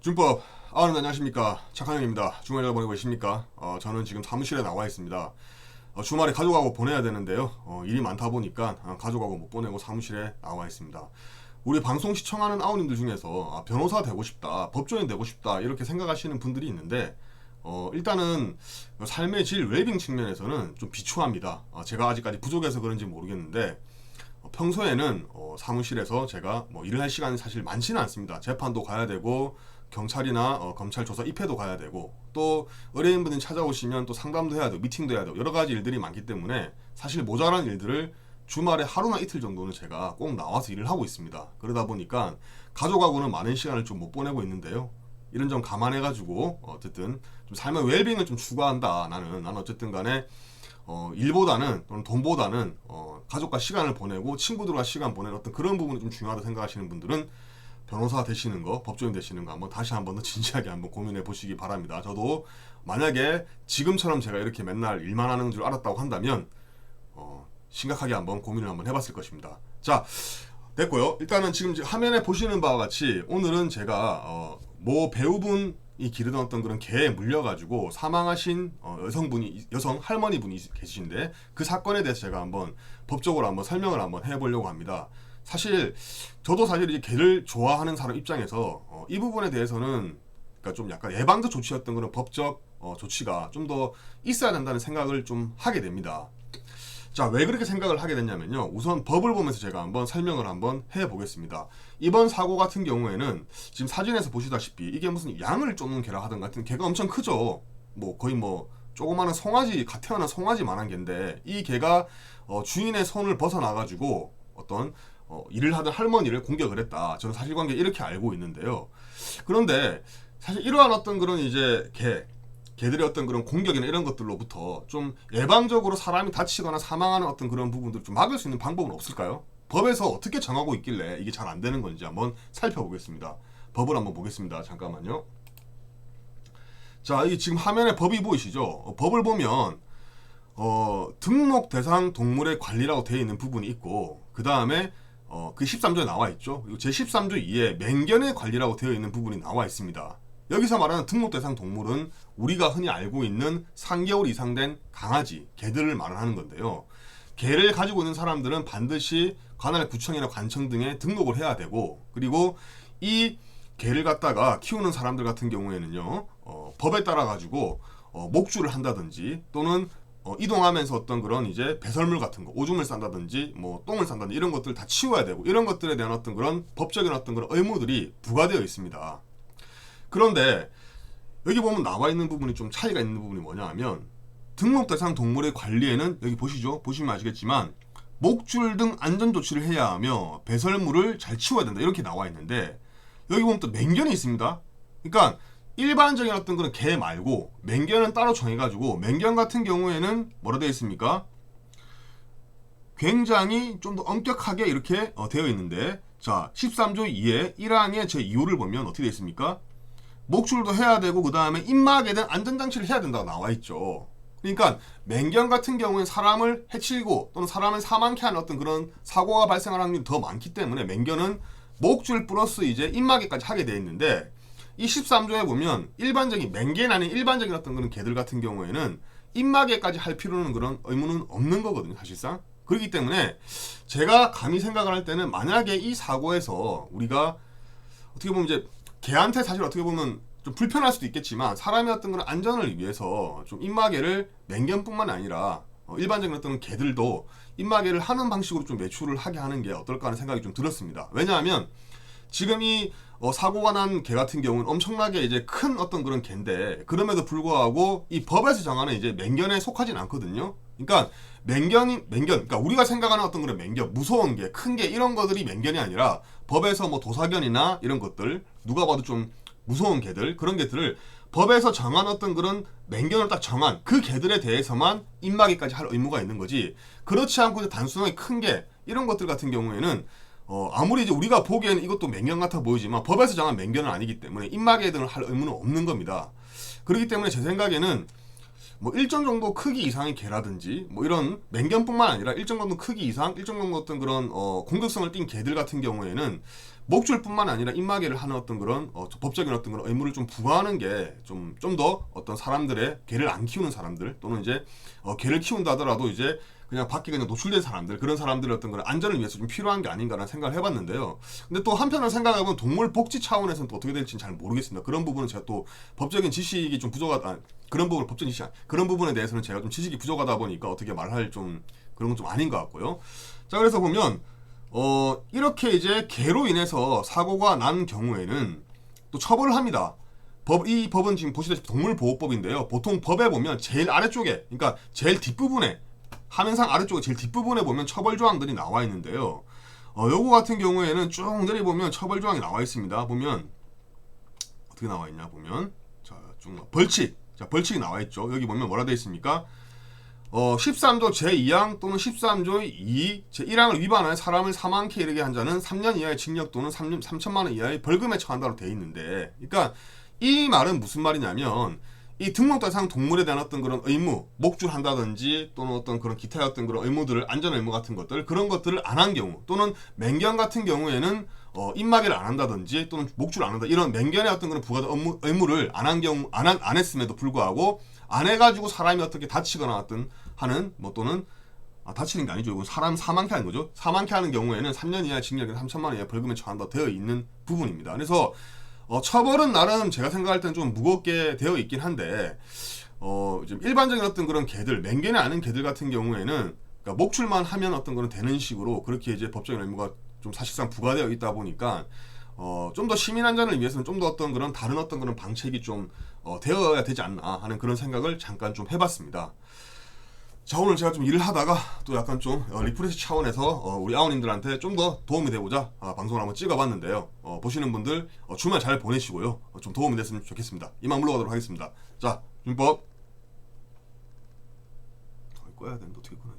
준법. 아는 안녕하십니까. 착한형입니다. 주말 잘 보내고 계십니까? 어, 저는 지금 사무실에 나와 있습니다. 어, 주말에 가족하고 보내야 되는데요. 어, 일이 많다 보니까 어, 가족하고 못 보내고 사무실에 나와 있습니다. 우리 방송 시청하는 아우님들 중에서 아, 변호사 되고 싶다 법조인 되고 싶다 이렇게 생각하시는 분들이 있는데 어, 일단은 삶의 질 웰빙 측면에서는 좀 비추합니다. 어, 제가 아직까지 부족해서 그런지 모르겠는데 어, 평소에는 어, 사무실에서 제가 뭐 일을 할 시간이 사실 많지는 않습니다. 재판도 가야 되고 경찰이나 어, 검찰 조사 입회도 가야 되고 또 의뢰인분이 찾아오시면 또 상담도 해야 되고 미팅도 해야 되고 여러 가지 일들이 많기 때문에 사실 모자란 일들을 주말에 하루나 이틀 정도는 제가 꼭 나와서 일을 하고 있습니다. 그러다 보니까 가족하고는 많은 시간을 좀 못 보내고 있는데요. 이런 점 감안해가지고 어쨌든 좀 삶의 웰빙을 좀 추구한다. 나는 나는 어쨌든 간에 어, 일보다는 또는 돈보다는 어, 가족과 시간을 보내고 친구들과 시간 보내는 어떤 그런 부분이 좀 중요하다 생각하시는 분들은 변호사 되시는 거, 법조인 되시는 거 한번 다시 한번 더 진지하게 한번 고민해 보시기 바랍니다. 저도 만약에 지금처럼 제가 이렇게 맨날 일만 하는 줄 알았다고 한다면 어, 심각하게 한번 고민을 한번 해봤을 것입니다. 자, 됐고요. 일단은 지금 화면에 보시는 바와 같이 오늘은 제가 어, 모 배우분 이 기르던 어떤 그런 개에 물려가지고 사망하신 어, 여성분이 여성 할머니분이 계시신데 그 사건에 대해서 제가 한번 법적으로 한번 설명을 한번 해보려고 합니다. 사실 저도 사실 이제 개를 좋아하는 사람 입장에서 어, 이 부분에 대해서는 그러니까 좀 약간 예방적 조치였던 그런 법적 어, 조치가 좀 더 있어야 된다는 생각을 좀 하게 됩니다. 자, 왜 그렇게 생각을 하게 됐냐면요. 우선 법을 보면서 제가 한번 설명을 한번 해 보겠습니다. 이번 사고 같은 경우에는 지금 사진에서 보시다시피 이게 무슨 양을 쫓는 개라 하던 같은 개가 엄청 크죠. 뭐 거의 뭐 조그마한 송아지, 갓 태어난 송아지만한 개인데 이 개가 어, 주인의 손을 벗어나 가지고 어떤 어, 일을 하던 할머니를 공격을 했다. 저는 사실관계 이렇게 알고 있는데요. 그런데 사실 이러한 어떤 그런 이제 개 개들의 어떤 그런 공격이나 이런 것들로부터 좀 예방적으로 사람이 다치거나 사망하는 어떤 그런 부분들을 좀 막을 수 있는 방법은 없을까요? 법에서 어떻게 정하고 있길래 이게 잘 안 되는 건지 한번 살펴보겠습니다. 법을 한번 보겠습니다. 잠깐만요. 자, 이 지금 화면에 법이 보이시죠? 어, 법을 보면 어, 등록 대상 동물의 관리라고 되어 있는 부분이 있고 그 다음에 어, 그 13조에 나와 있죠. 그리고 제 13조 2에 맹견의 관리라고 되어 있는 부분이 나와 있습니다. 여기서 말하는 등록 대상 동물은 우리가 흔히 알고 있는 3개월 이상 된 강아지, 개들을 말하는 건데요. 개를 가지고 있는 사람들은 반드시 관할 구청이나 관청 등에 등록을 해야 되고 그리고 이 개를 갖다가 키우는 사람들 같은 경우에는요 어, 법에 따라 가지고 어, 목줄을 한다든지 또는 어, 이동하면서 어떤 그런 이제 배설물 같은 거 오줌을 싼다든지 뭐 똥을 싼다든지 이런 것들 다 치워야 되고 이런 것들에 대한 어떤 그런 법적인 어떤 그런 의무들이 부과되어 있습니다. 그런데 여기 보면 나와 있는 부분이 좀 차이가 있는 부분이 뭐냐 하면 등록 대상 동물의 관리에는 여기 보시죠. 보시면 아시겠지만 목줄 등 안전 조치를 해야 하며 배설물을 잘 치워야 된다. 이렇게 나와 있는데 여기 보면 또 맹견이 있습니다. 그러니까 일반적인 어떤 그런 개 말고 맹견은 따로 정해가지고 맹견 같은 경우에는 뭐라 되어 있습니까? 굉장히 좀 더 엄격하게 이렇게 어, 되어 있는데 자 13조 2에 1항의 제 2호를 보면 어떻게 되어 있습니까? 목줄도 해야 되고 그 다음에 입막에 대한 안전장치를 해야 된다고 나와 있죠. 그러니까 맹견 같은 경우는 사람을 해치고 또는 사람을 사망케 하는 어떤 그런 사고가 발생할 확률이 더 많기 때문에 맹견은 목줄 플러스 이제 입마개까지 하게 돼 있는데 이 13조에 보면 일반적인 맹견 아닌 일반적인 어떤 그런 개들 같은 경우에는 입마개까지 할 필요는 그런 의무는 없는 거거든요 사실상 그렇기 때문에 제가 감히 생각을 할 때는 만약에 이 사고에서 우리가 어떻게 보면 이제 개한테 사실 어떻게 보면 좀 불편할 수도 있겠지만 사람의 어떤 그런 안전을 위해서 좀 입마개를 맹견뿐만 아니라 어, 일반적인 어떤 개들도 입마개를 하는 방식으로 좀 매출을 하게 하는 게 어떨까 하는 생각이 좀 들었습니다. 왜냐하면 지금 이 어, 사고가 난 개 같은 경우는 엄청나게 이제 큰 어떤 그런 개인데 그럼에도 불구하고 이 법에서 정하는 이제 맹견에 속하진 않거든요. 그러니까 맹견이 맹견 그러니까 우리가 생각하는 어떤 그런 맹견 무서운 게 이런 것들이 맹견이 아니라 법에서 뭐 도사견이나 이런 것들 누가 봐도 좀 무서운 개들 그런 개들을 법에서 정한 어떤 그런 맹견을 딱 정한 그 개들에 대해서만 입마개까지 할 의무가 있는 거지 그렇지 않고 단순하게 큰게 이런 것들 같은 경우에는 어, 아무리 이제 우리가 보기에는 이것도 맹견 같아 보이지만 법에서 정한 맹견은 아니기 때문에 입마개 등을 할 의무는 없는 겁니다. 그렇기 때문에 제 생각에는 뭐 일정 정도 크기 이상의 개라든지 뭐 이런 맹견뿐만 아니라 일정 정도 크기 이상 일정 정도 어떤 그런 어 공격성을 띈 개들 같은 경우에는 목줄뿐만 아니라 입마개를 하는 어떤 그런 어, 법적인 어떤 그런 의무를 좀 부과하는 게 좀 좀 더 어떤 사람들의 개를 안 키우는 사람들 또는 이제 어, 개를 키운다 하더라도 이제 그냥 밖에 그냥 노출된 사람들 그런 사람들의 어떤 그런 안전을 위해서 좀 필요한 게 아닌가라는 생각을 해봤는데요. 근데 또 한편으로 생각해보면 동물 복지 차원에서는 또 어떻게 될지는 잘 모르겠습니다. 그런 부분은 제가 또 법적인 지식이 좀 부족하다 아, 그런 부분 법적인 지식 그런 부분에 대해서는 제가 좀 지식이 부족하다 보니까 어떻게 말할 좀 그런 건 좀 아닌 것 같고요. 자 그래서 보면 어 이렇게 이제 개로 인해서 사고가 난 경우에는 또 처벌을 합니다. 법, 이 법은 지금 보시다시피 동물보호법인데요. 보통 법에 보면 제일 아래쪽에, 그러니까 제일 뒷부분에, 화면상 아래쪽에 제일 뒷부분에 보면 처벌 조항들이 나와 있는데요. 어, 요거 같은 경우에는 쭉 내려보면 처벌 조항이 나와 있습니다. 보면, 어떻게 나와 있냐, 보면. 자, 쭉, 벌칙. 자, 벌칙이 나와 있죠. 여기 보면 뭐라 되어 있습니까? 어, 13조 제2항 또는 13조 2, 제1항을 위반하여 사람을 사망케 이르게 한 자는 3년 이하의 징역 또는 3, 3천만 원 이하의 벌금에 처한다로 되어 있는데, 그러니까 이 말은 무슨 말이냐면 이 등록 대상 동물에 대한 어떤 그런 의무, 목줄 한다든지 또는 어떤 그런 기타 어떤 그런 의무들을 안전 의무 같은 것들 그런 것들을 안 한 경우 또는 맹견 같은 경우에는 어, 입마개를 안 한다든지 또는 목줄 안 한다 이런 맹견의 어떤 그런 부가 의무, 의무를 안 한 경우 안, 한- 안 했음에도 불구하고 안 해가지고 사람이 어떻게 다치거나 어떤 하는 뭐 또는 아, 다치는 게 아니죠. 이건 사람 사망케 하는 거죠. 사망케 하는 경우에는 3년 이하 징역에서 3천만 원 이하 벌금에 처한다 되어 있는 부분입니다. 그래서 어, 처벌은 나름 제가 생각할 때는 좀 무겁게 되어 있긴 한데 어, 좀 일반적인 어떤 그런 개들, 맹견이 아닌 개들 같은 경우에는 그러니까 목줄만 하면 어떤 거는 되는 식으로 그렇게 이제 법적인 의무가 좀 사실상 부과되어 있다 보니까 어, 좀 더 시민 안전을 위해서는 좀 더 어떤 그런 다른 어떤 그런 방책이 좀 어, 되어야 되지 않나 하는 그런 생각을 잠깐 좀 해봤습니다. 자 오늘 제가 좀 일을 하다가 또 약간 좀 어, 리프레시 차원에서 어, 우리 아우님들한테 좀 더 도움이 되고자 아, 방송을 한번 찍어봤는데요. 어, 보시는 분들 어, 주말 잘 보내시고요. 어, 좀 도움이 됐으면 좋겠습니다. 이만 물러가도록 하겠습니다. 자 준법 아, 꺼야 되는데 어떻게 잠깐.